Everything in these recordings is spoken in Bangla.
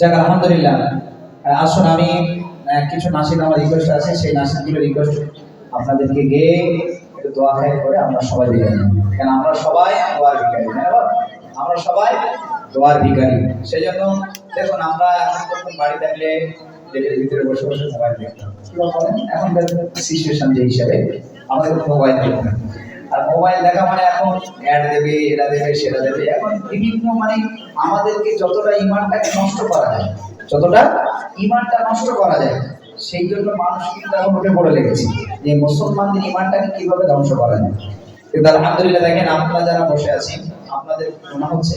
যাক, আলহামদুলিল্লাহ। আসুন, আমি কিছু নাসিক আমার রিকোয়েস্ট আছে, সেই নাসিকগুলো রিকোয়েস্ট আপনাদেরকে গিয়ে একটু দোয়া খাই করে আমরা সবাই বিকারি কেন, আমরা সবাই দোয়ার ভিকারি আমরা সবাই দোয়ার ভিকারি সেই জন্য দেখুন, আমরা এখন বাড়ি থাকলে ভিতরে বসে বসে মোবাইল দেখতাম এখন সিচুয়েশন যে হিসাবে আমাদের মোবাইল দেখতাম আর মোবাইল দেখা মানে এখন অ্যাড দেবে, এটা দেবে, সেটা দেবে। এখন বিভিন্ন মানে আমাদেরকে যতটা ইমানটাকে নষ্ট করা যায়, যতটা ইমানটা নষ্ট করা যায়, সেই জন্য মানুষ কিন্তু এখন উঠে পড়ে লেগেছে যে মুসলমানদের ইমানটাকে কীভাবে ধ্বংস করা যায়। কিন্তু আলহামদুলিল্লাহ দেখেন আপনারা যারা বসে আছেন আপনাদের মনে হচ্ছে?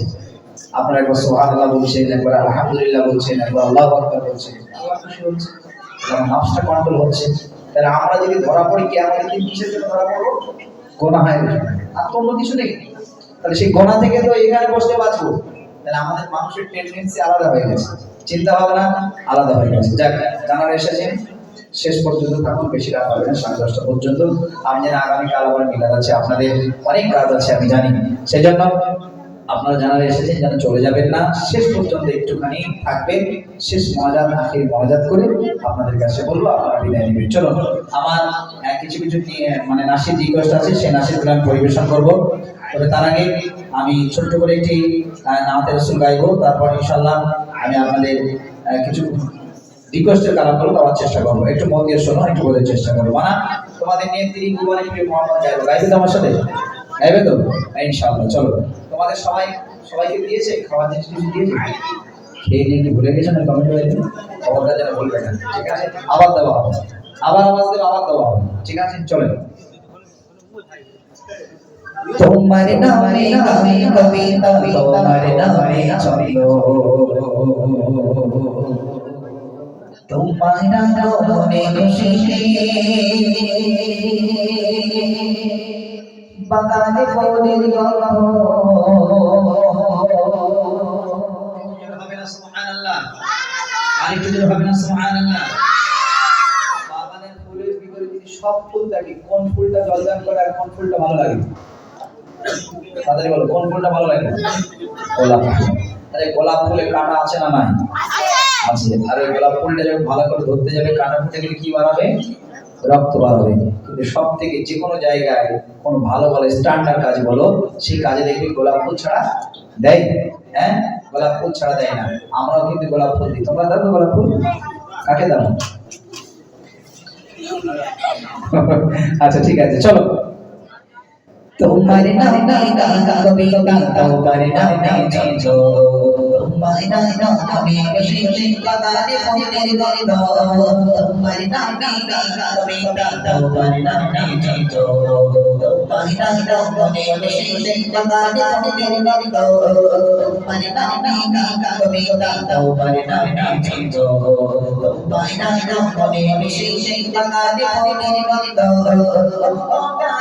আপনারা একবার সোহান আল্লাহ বলছেন, একবার আলহামদুলিল্লাহ বলছেন, একবার আল্লাহ আকবার বলছেন, আল্লাহ হচ্ছে কন্ট্রোল হচ্ছে। তাহলে আমরা যদি ধরা পড়ি কি আমাদের কিসের জন্য ধরা পড়ব? গোনা হয় আর অন্য কিছু নেই। তাহলে সেই গোনা থেকে তো এখানে বসতে বাঁচবো। তাহলে আমাদের মানুষের টেন্ডেন্সি আলাদা হয়ে গেছে। চিন্তা ভাবনা আলাদা হয়ে গেছে। যাক, জানার এসেছেন শেষ পর্যন্ত থাকুন। বেশি রাত হবে না, সাড়ে দশটা পর্যন্ত। আমি জানি আগামীকাল আবার মিলাদ আছে, আপনাদের অনেক কাজ আছে, আমি জানি। সেই জন্য আপনারা জানারে এসেছেন যেন চলে যাবেন না, শেষ পর্যন্ত একটুখানি থাকবেন, শেষ মজাদ আখির মজাদ করে আপনাদের কাছে বলব, আপনারা বিদায় নেবেন। চলো আমার কিছু কিছু মানে নাসির রিকোয়েস্ট আছে, সেই নাসিরগুলো আমি পরিবেশন করব। তবে তার আগে আমি ছোট্ট করে একটি নামাতে রসুল গাইবো, তারপর ইনশাল্লাহ আমি আপনাদের কিছু রিকোয়েস্টের কারণ করব গাওয়ার চেষ্টা করব। একটু মন দিয়ে শোনো, একটু বোঝার চেষ্টা করব। মানা, তোমাদের নিয়ে তিনি মোহাম্মদ গাইবো। তো আমার সাথে? গাইবে তো? ইনশাল্লাহ চলো। তোমাদের সবাই সবাইকে দিয়েছে খাওয়ার জিনিস কিছু দিয়েছে? খেয়ে নিয়ে কি ভুলে গেছো না কমেন্ট করে খবরটা যেন বলবে না। ঠিক আছে? আবার দেওয়া হবে। আবার আওয়াজ দেবো আবার দেওয়া হবে। ঠিক আছে? চলে তোমার নামে আমি কবিতা তোমার নামে ছন্দ। তোমার মনে খুশিতে। বাগানে গল্প। সব ফুল থাকে। কোন ফুলটা জলদান করে আর কোন ফুলটা ভালো লাগে? তাড়াতাড়ি বলো কোন ফুলটা ভালো লাগে? গোলাপ আরে গোলাপ ফুলে কাঁটা আছে না নাই? আছে। আর ওই গোলাপ ফুলটা যখন ভালো করে ধরতে যাবে কাঁটা ফুটে গেলে কি বাড়াবে রক্ত হবে কিন্তু সব থেকে যে কোনো জায়গায় কোনো ভালো ভালো স্ট্যান্ডার্ড কাজ বলো, সেই কাজে দেখবি গোলাপ ফুল ছাড়া দেয় হ্যাঁ? গোলাপ ফুল ছাড়া দেয় না। আমরাও কিন্তু গোলাপ ফুল দিই। তোমরা দাও গোলাপ ফুল। কাকে দাও? আচ্ছা ঠিক আছে। চলো। তোমার নামে কবিতা তোমার নামে চঞ্চো তোমার নামে কৃষ্ণ বাগানে ফুলের গন্ধ। তোমার নামে কবিতা তোমার নামে চঞ্চো তোমার নামে কৃষ্ণ বাগানে ফুলের গন্ধ। তোমার নামে কবিতা তোমার নামে চঞ্চো তোমার নামে কৃষ্ণ বাগানে ফুলের গন্ধ।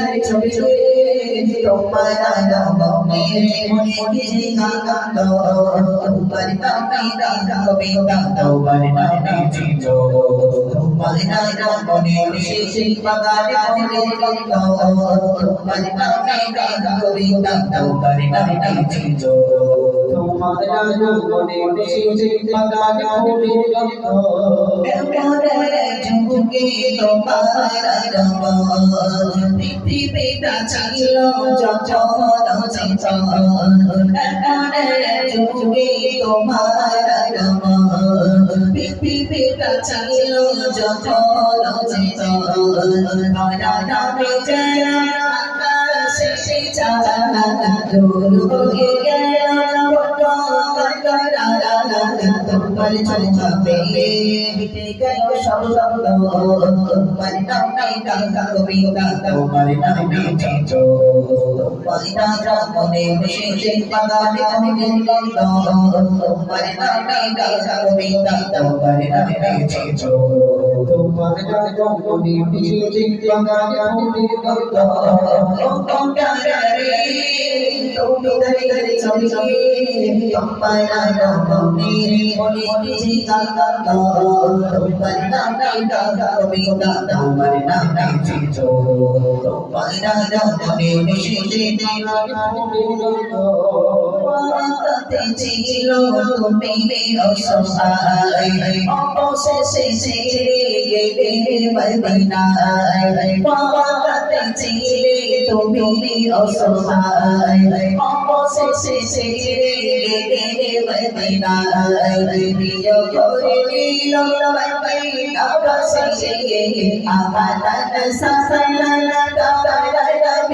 তুমি দাঁড়িয়ে দাঁড়িয়ে ছবি ছবি তোমার নামে মনে গান গান তোমার নামে গান কবি গান তোমার নামে চেঞ্চো তোমার নামে মিশে লাগানে মনের গন্ধ তোমার নামে গান কবি গান তোমার নামে চেঞ্চো লাগানে মনের গন্ধ তোমার নামে তুমি দাঁড়িয়ে দাঁড়িয়ে ছবি ছবি তোমার নামে মনে কিছু গান গান তোমার নামে গান কবি গান তোমার নামে চেঞ্চো তোমার নামে মিশে লাগানে মনের গন্ধ তোমার নামে গান কবি তোমার নামে চেঞ্চো তোমার সে গেল তোমার চলবে মিটে গেল সব শব্দ তোমার নামে গাঙ্গা কবিতা তোমার নামে চিত্র তোমার নাম মনে মিশে বাগানে মনে গন্ধ তোমার নামে গাঙ্গা কবিতা তোমার নামে চিত্র তোমার নাম মনে মিশে বাগানে মনে গন্ধ ছিল তুমি অসহায় অবশেষে ছেড়ে গেলে মদিনায় পাওয়াতে ছিলে তুমি অসহায় অবশেষে ছেড়ে গেলে মদিনায় প্রিয় করে নিল মদিনাবাসী আমানত সাসালা দাদা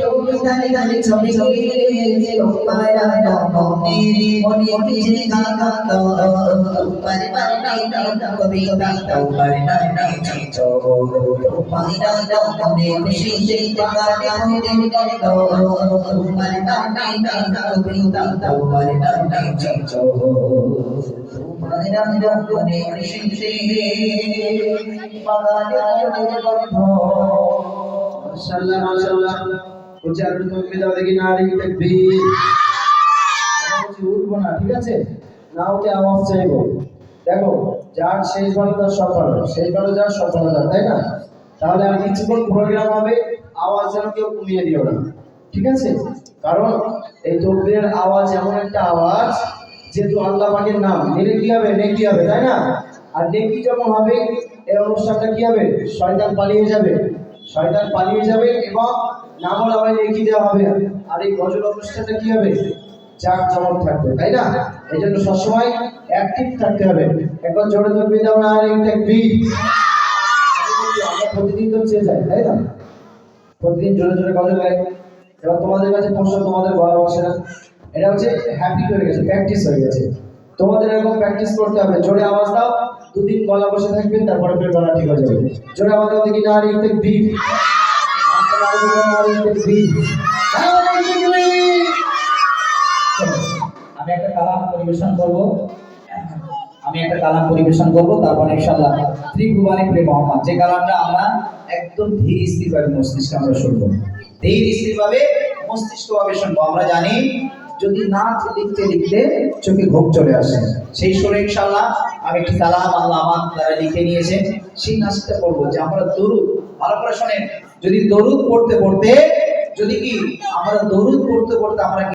চিত্ত তোমার নামে গাছা কবিতা তোমার নামে নামে বাগানে মনে গন্ধ তোমার নামে গাছা কবিতা তোমার নামে চিত্ত তোমার নামে মিশে বাগানে মনে গন্ধ তোমার তুমি গানে গানে চলে মনে তোমার নামে কবিতা তোমার নামে চিত্ত তোমার নামে মিশে বাগানে মনে গন্ধ তোমার নামে তোমার নামে চিত্ত তোমার নামে মিশে বাগানে মনে গন্ধ মাশাআল্লাহ মাশাআল্লাহ দেখি উঠবো না, ঠিক আছে? না আওয়াজ চাইব। দেখো, যার শেষ তার সফল শেষ যার তাই না? তাহলে আর কিছুক্ষণ হবে, আওয়াজ যেন কেউ কমিয়ে দিও না। ঠিক আছে? কারণ এই তকবীরের আওয়াজ এমন একটা আওয়াজ, যেহেতু আল্লাহ পাকের নাম। নিলে কি হবে? নেকি হবে, তাই না? আর নেকি যখন হবে, এই অনুষ্ঠানটা কি হবে? শয়তান পালিয়ে যাবে। শয়তান পালিয়ে যাবে এবং নামল আমায় নেকি দেওয়া হবে। আর এই গজল অনুষ্ঠানটা কি হবে? চাক চমক থাকবে, তাই না? এই জন্য সবসময় অ্যাক্টিভ থাকতে হবে। একবার জোরে ধরবে, দাও না, আর এই তাকবীর আমরা প্রতিদিন তো চেয়ে যাই, তাই না? প্রতিদিন জোরে জোরে গজল গাই এবার তোমাদের কাছে প্রশ্ন, তোমাদের গলা বসে না। এটা হচ্ছে হ্যাপি হয়ে গেছে প্র্যাকটিস হয়ে গেছে। তোমাদের এরকম প্র্যাকটিস করতে হবে। জোরে আওয়াজ দাও, দুদিন গলা বসে থাকবে তারপরে ফের গলা ঠিক হয়ে যাবে। জোরে আওয়াজ দাও, দেখি না আর ইতে বিট আমি একটা কালাম পরিবেশন করব। আমি একটা কালাম পরিবেশন করব, তারপর ইনশাআল্লাহ ত্রিভুবানী প্রেম মোহাম্মদ। যে কালামটা আমরা একদম ধীর স্থির ভাবে মস্তিষ্কে আমরা শুনব। ধীর স্থির ভাবে মস্তিষ্ক ভাবে শুনব আমরা জানি যদি না লিখতে লিখতে চোখে ঘুম চলে আসে। সেই সুরে ইনশাল্লাহ আমি একটি কালাম আল্লাহ আমার দ্বারা লিখে নিয়েছে। সেই নাচটা পড়ব যে আমরা দরুদ, ভালো করে শোনেন, যদি দরুদ পড়তে পড়তে, যদি কি আমরা দরুদ পড়তে পড়তে আমরা